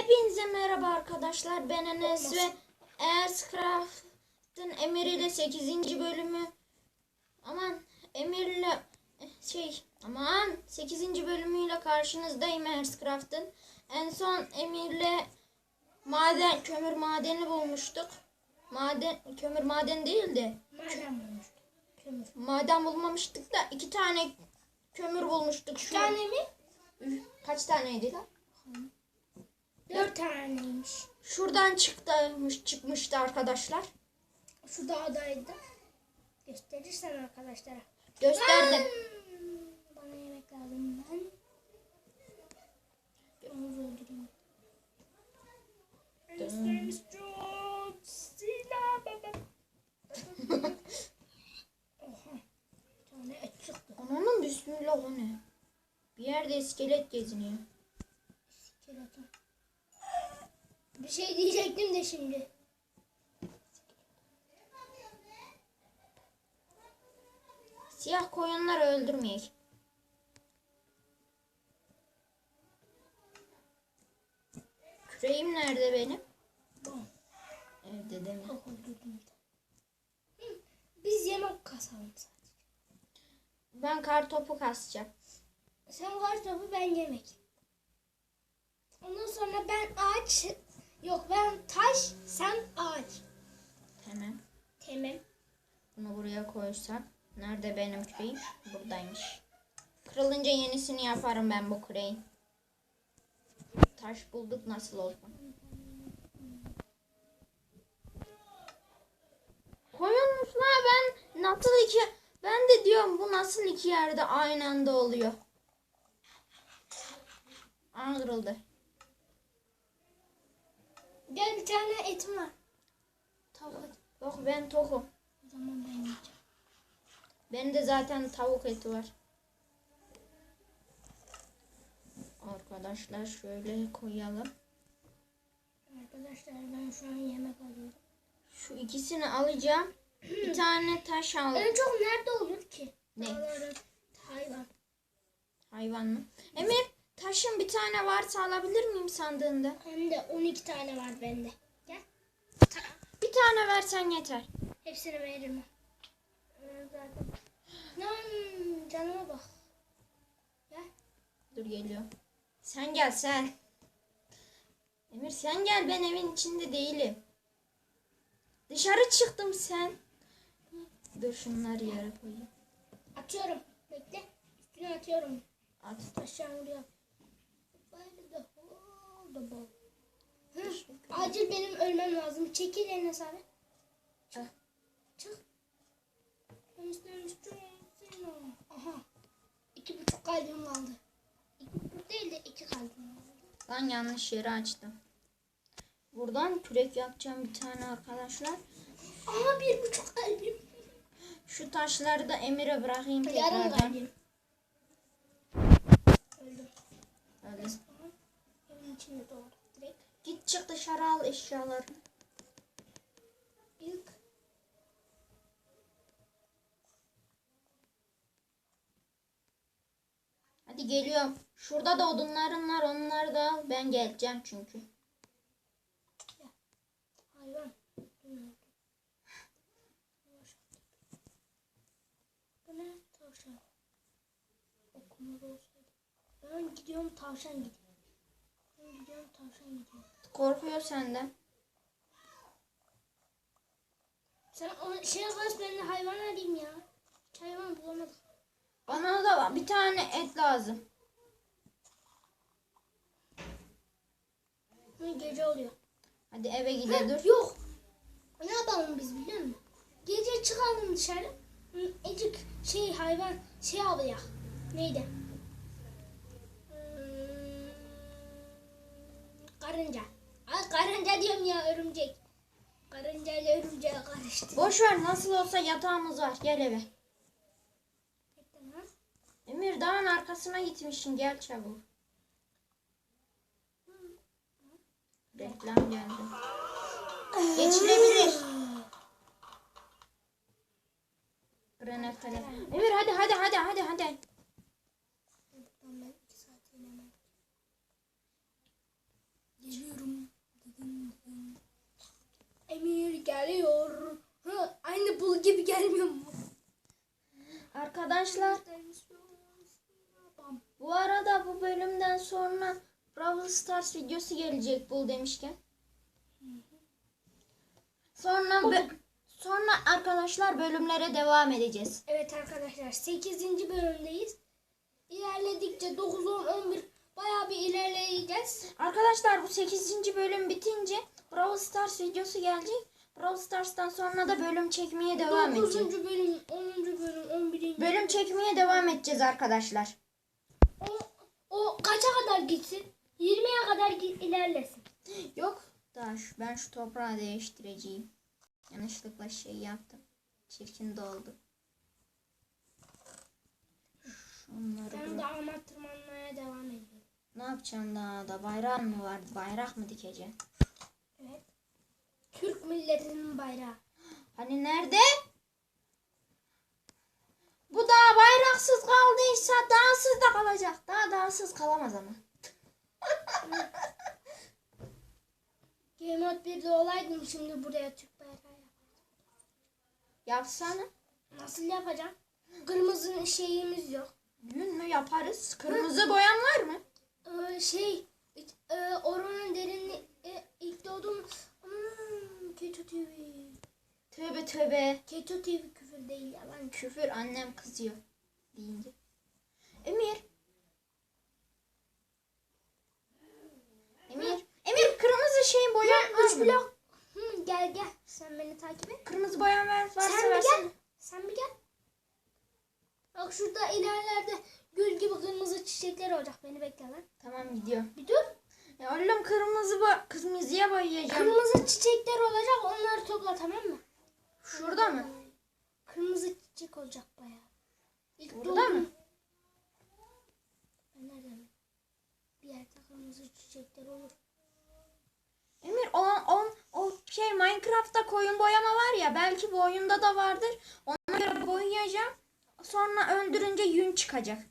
Hepinize merhaba arkadaşlar. Ben Enes ve Airscraft'ın Emir ile 8. bölümü aman Emir'le şey aman 8. bölümüyle karşınızdayım Airscraft'ın. En son Emir'le maden kömür madeni bulmuştuk. Maden kömür madeni değildi. Madem bulmuştuk. Kömür. Maden bulmamıştık da iki tane kömür bulmuştuk. Şu Bir tane mi? kaç taneydi lan? Dört taneymiş. Şuradan çıkmış çıkmıştı arkadaşlar. Şu dağdaydı. Gösterirsen arkadaşlara. Gösterdim. Hmm, Bana yemek lazım ben. Onu öldüreyim. Enes John Sila baba. Oha. Bir tane et çıktı. Ananın bismillah o ne? Bir yerde iskelet geziniyor. Skeleton. Bir şey diyecektim de şimdi. Siyah koyunları öldürmeyek. Küreğim nerede benim? Evde değil mi? Biz yemek kasalım sadece. Ben kar topu kasacağım. Sen var topu ben yemek. Ondan sonra ben ağaç yok ben taş sen ağaç. Hemen Tamam. bunu buraya koysam. Nerede benim küreğim? Buradaymış. Kırılınca yenisini yaparım ben bu küreğin. Taş bulduk nasıl olsa. Koyulmuş la ben nasıl iki ben de diyorum bu nasıl iki yerde aynı anda oluyor. Aa kırıldı. Gel bir tane etim var. Tavuk. Yok ben tokum. O zaman ben yiyeceğim. Bende zaten tavuk eti var. Arkadaşlar şöyle koyalım. Arkadaşlar ben şu an yemek alıyorum. Şu ikisini alacağım. Bir tane taş al. En çok nerede olur ki? Ne? Dağların hayvan. Hayvan mı? Emir taşın bir tane varsa alabilir miyim sandığında? Hem de 12 tane var bende. Gel. Bir tane versen yeter. Hepsini veririm. Ee, Zaten. Lan canıma bak. Gel. Dur geliyor. Sen gel sen. Emir sen gel ben evin içinde değilim. Dışarı çıktım sen. Dur şunları yere koyayım. Atıyorum. Bekle. Üstüne atıyorum. At. Aşağı vuruyor. Bu. Hı, Acil benim ölmem lazım. Çekil Enes abi. Çık. Çık. Çok seni. Aha. İki buçuk kalbim kaldı. İki buçuk değil de iki kalbim kaldı. Lan yanlış yeri açtım. Buradan kürek yapacağım bir tane arkadaşlar. Aha bir buçuk kalbim. Şu taşları da Emir'e bırakayım Yarım tekrardan. kalbim. Öldüm. Öyle. İçinde doğdu. Direkt. Git çık dışarı al eşyaları. İlk. Hadi geliyorum. Şurada da odunlarım var onları da al. Ben geleceğim çünkü. Hayvan. Bu? Tavşan. Ben gidiyorum tavşan gidiyor. Gidiyorum tavşan gidiyor. Korkuyor senden. Sen o şey bas ben de hayvan arayayım ya. Hiç hayvan bulamadık. Bana da bir tane et lazım. Hı, gece oluyor. Hadi eve gide dur. Yok. Ne yapalım biz biliyor musun? Gece çıkalım dışarı. Hı, Ecik şey hayvan şey avlayak. Neydi? Hmm, karınca. Ay karınca diyorum ya örümcek. Karınca ile örümceğe karıştı. Boş ver nasıl olsa yatağımız var. Gel eve. Emir dağın arkasına gitmişsin. Gel çabuk. Reklam geldi. Geçilebilir. Granat kalem. Emir hadi hadi hadi hadi hadi. Geliyorum. Emir geliyor. Ha, aynı bul gibi gelmiyor mu? Arkadaşlar bu arada bu bölümden sonra Brawl Stars videosu gelecek bul demişken. Sonra sonra arkadaşlar bölümlere devam edeceğiz. Evet arkadaşlar 8. bölümdeyiz. İlerledikçe 9, 10, 11, bayağı bir ilerleyeceğiz. Arkadaşlar bu 8. bölüm bitince Brawl Stars videosu gelecek. Brawl Stars'tan sonra da bölüm çekmeye devam 9. edeceğiz. bölüm, 10. bölüm, 11. Bölüm çekmeye devam edeceğiz arkadaşlar. O, o kaça kadar gitsin? 20'ye kadar ilerlesin. Yok daha şu, ben şu toprağı değiştireceğim. Yanlışlıkla şey yaptım. Çirkin doldu. Şunları Ben de ama tırmanmaya devam ediyorum. Ne yapacaksın daha da bayrak mı var? Bayrak mı dikeceksin? Evet. Türk milletinin bayrağı. Hani nerede? Bu dağ bayraksız kaldıysa dağsız da kalacak. Daha dağsız kalamaz ama. Game Mode 1'de olaydım şimdi buraya Türk bayrağı yap. Yapsana. Nasıl yapacağım? Kırmızı şeyimiz yok. Gün mü yaparız? Kırmızı boyan var mı? Ee, şey e, oranın derinliği e, ilk doğduğum hmm, Keto TV. Tövbe tövbe. Keto TV küfür değil yalan. Küfür annem kızıyor deyince. Emir. Emir. Emir kırmızı şey boyan var mı? blok. Hı, gel gel. Sen beni takip et. Kırmızı boyan ver, varsa Sen bir versene. gel. Sen bir gel. Bak şurada ilerlerde gül gibi kırmızı çiçekler olacak. Beni bekle lan. Tamam gidiyorum. Bir dur. Ya oğlum kırmızı bo kırmızıya boyayacağım. Kırmızı çiçekler olacak. Onları topla tamam mı? Şurada mı? Kırmızı çiçek olacak bayağı. İlk Burada doğdum. mı? Ben nereden? Bir yerde kırmızı çiçekler olur. Emir o, o, o şey Minecraft'ta koyun boyama var ya belki bu oyunda da vardır. Ona göre boyayacağım. Sonra öldürünce yün çıkacak.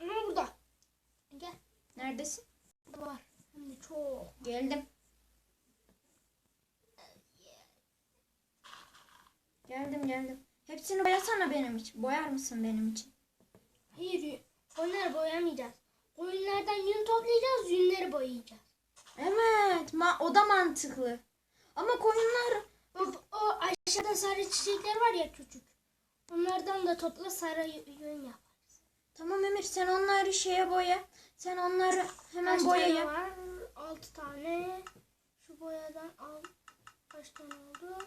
Ama burada. Gel. Neredesin? Burada var. Hem de çok. Geldim. Geldim geldim. Hepsini boyasana benim için. Boyar mısın benim için? Hayır. Onları boyamayacağız. Koyunlardan yün toplayacağız. Yünleri boyayacağız. Evet, ma o da mantıklı. Ama koyunlar Bak o aşağıda sarı çiçekler var ya küçük. Onlardan da topla sarı y- yün yap. Tamam Emir sen onları şeye boya. Sen onları hemen Kaç boya tane yap. var? 6 tane. Şu boyadan al. Kaç tane oldu?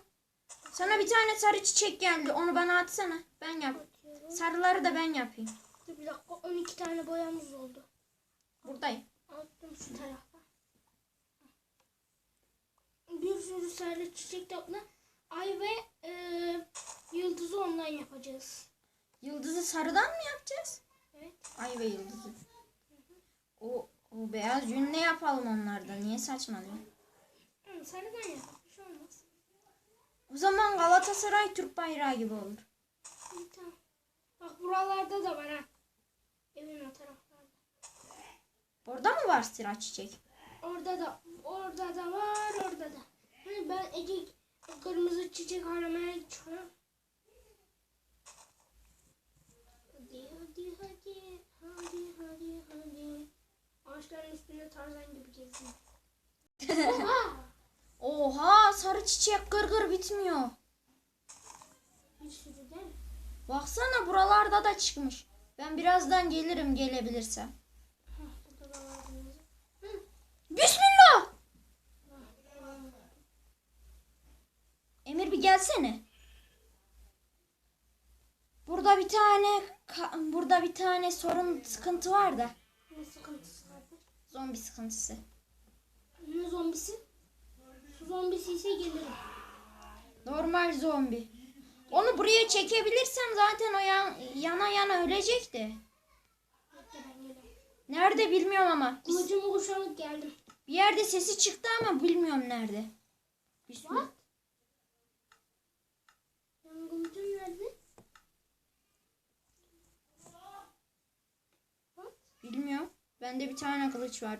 Sana bir tane sarı çiçek geldi. Onu bana atsana. Ben yap. Atıyorum. Sarıları da ben yapayım. Dur bir dakika 12 tane boyamız oldu. Buradayım. Attım şu tarafa. Bir sürü sarı çiçek topla. Ay ve e, yıldızı ondan yapacağız. Yıldızı sarıdan mı yapacağız? Evet. Ay ve yıldızı. O, o beyaz yünle yapalım onlardan. Niye saçmalıyorsun? Hı, sarıdan yap. Bir şey olmaz. O zaman Galatasaray Türk bayrağı gibi olur. İyi, tamam. Bak buralarda da var ha. Evin o taraflarda. Orada mı var sıra çiçek? Orada da orada da var orada da. Hani ben Ece kırmızı çiçek aramaya çıkıyorum. Hadi hadi hadi hadi hadi hadi. Ağaçların üstünde tarzan gibi gezin. Oha! Oha sarı çiçek gır gır bitmiyor. Bir sürü değil mi? Baksana buralarda da çıkmış. Ben birazdan gelirim gelebilirsem. Hah, burada da var kırmızı. Hı. Bismillah. Emir bir gelsene. Burada bir tane burada bir tane sorun sıkıntı var da. Ne sıkıntısı vardır? Zombi sıkıntısı. Ne zombisi? Su zombisi ise gelirim. Normal zombi. Onu buraya çekebilirsem zaten o yan- yana yana ölecek de. Bekle ben geliyorum. Nerede bilmiyorum ama. Kılıcımı kuşanıp geldim. Bir yerde sesi çıktı ama bilmiyorum nerede. Bismillah. What? Bende bir tane kılıç var.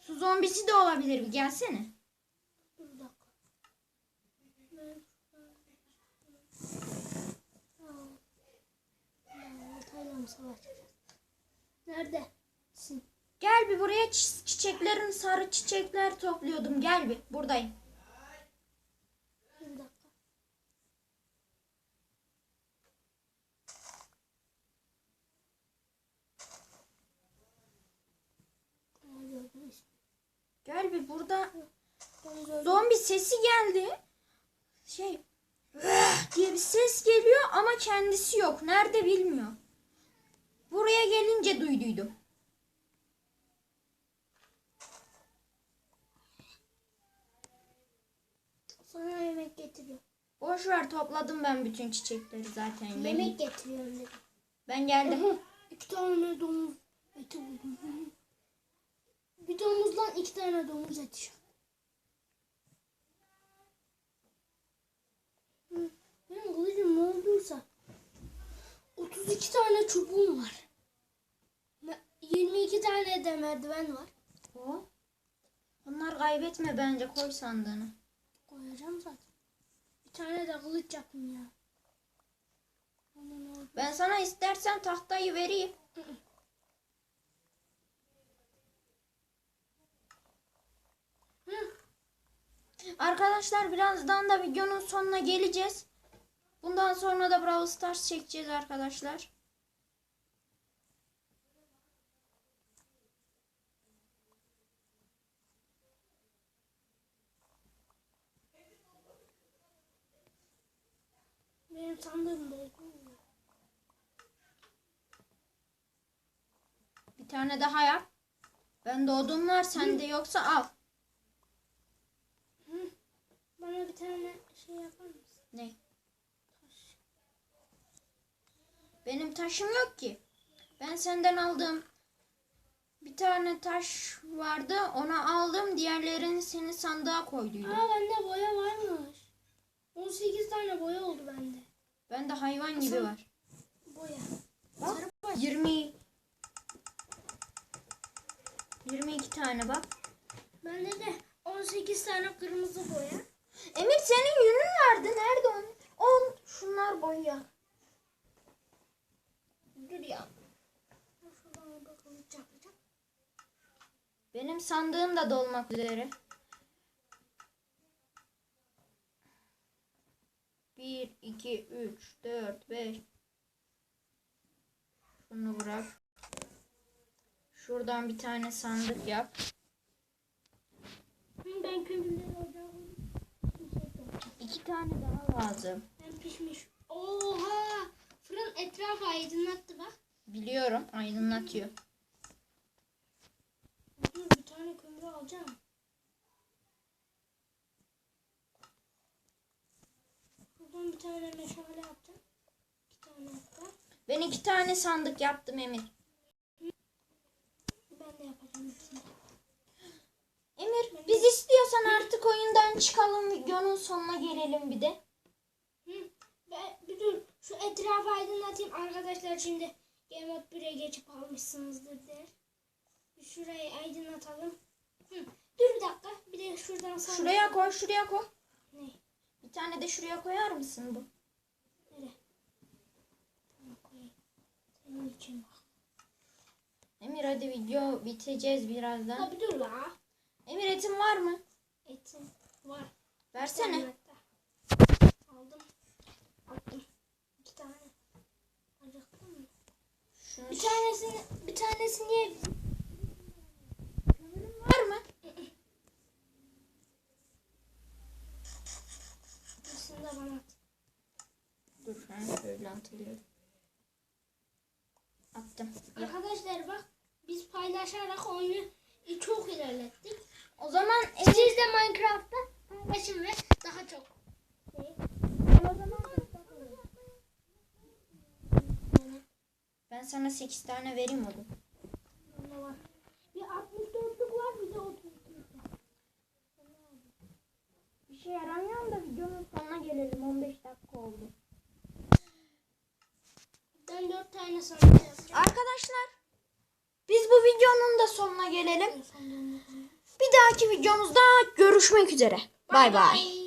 Su zombisi de olabilir. Bir gelsene. Neredesin? Gel bir buraya çiçeklerin sarı çiçekler topluyordum. Gel bir buradayım. Gel bir burada zombi sesi geldi. Şey diye bir ses geliyor ama kendisi yok. Nerede bilmiyor. Buraya gelince duyduydum. Sana yemek getiriyor. Boş ver topladım ben bütün çiçekleri zaten. Yemek Benim, getiriyor dedim. ben geldim. İki tane domuz eti buldum. Bir domuzdan iki tane domuz eti. Benim kılıcım ne olduysa 32 tane çubuğum var. Me- 22 tane de merdiven var. O. Onlar kaybetme bence koy sandığını. Koyacağım zaten. Bir tane de kılıç yapayım ya. Ben sana istersen tahtayı vereyim. Arkadaşlar birazdan da videonun sonuna geleceğiz. Bundan sonra da Brawl Stars çekeceğiz arkadaşlar. Benim sandığım doldu. Bir tane daha yap. Ben doğdum var sende yoksa al. Bana bir tane şey yapar mısın? Ne? Benim taşım yok ki. Ben senden aldığım bir tane taş vardı. Onu aldım. Diğerlerini senin sandığa koyduydum. Aa bende boya varmış. 18 tane boya oldu bende. Bende hayvan gibi var. Boya. Bak. Sarı boya. 20 22 tane bak. Bende de 18 tane kırmızı boya. Emir senin yünün vardı. Nerede onun? On. Şunlar boya. Dur ya. Benim sandığım da dolmak üzere. Bir, iki, üç, dört, beş. Şunu bırak. Şuradan bir tane sandık yap. Ben kömürleri koydum. İki tane daha lazım. Ben pişmiş. Oha! Fırın etrafı aydınlattı bak. Biliyorum aydınlatıyor. Dur bir tane kömür alacağım. Buradan bir tane meşale yapacağım. İki tane hatta. Ben iki tane sandık yaptım Emir. Ben de yapacağım ikisini. Emir biz istiyorsan artık oyundan çıkalım videonun sonuna gelelim bir de. Hı. Ben, bir dur şu etrafı aydınlatayım arkadaşlar şimdi Game Mode 1'e geçip almışsınızdır der. Şurayı aydınlatalım. Hı. Dur bir dakika bir de şuradan sağ Şuraya koy şuraya koy. Ne? Bir tane de şuraya koyar mısın bu? Nereye? Tamam koyayım. Senin için bak. Emir hadi video biteceğiz birazdan. Ha bir dur la. Emir etin var mı? Etin var. Versene. Aldım. Attım. İki tane. Acıktın mı? Şunu Bir tanesini, bir tanesini ye. kömürün var mı? İkisini de bana at. Dur ben şöyle atılıyorum. Attım. Ya. Arkadaşlar bak biz paylaşarak oyunu çok ilerlettik. O zaman Siz Emir de Minecraft'ta paylaşın ve daha çok. Şey, o zaman ben sana 8 tane vereyim oğlum. Bunda var. Bir 64'lük var bir de 32'lük var. Bir şey yaramıyor da videonun sonuna gelelim. 15 dakika oldu. Ben 4 tane sandık yapacağım. Arkadaşlar biz bu videonun da sonuna gelelim. Bir dahaki videomuzda görüşmek üzere. Bay bay.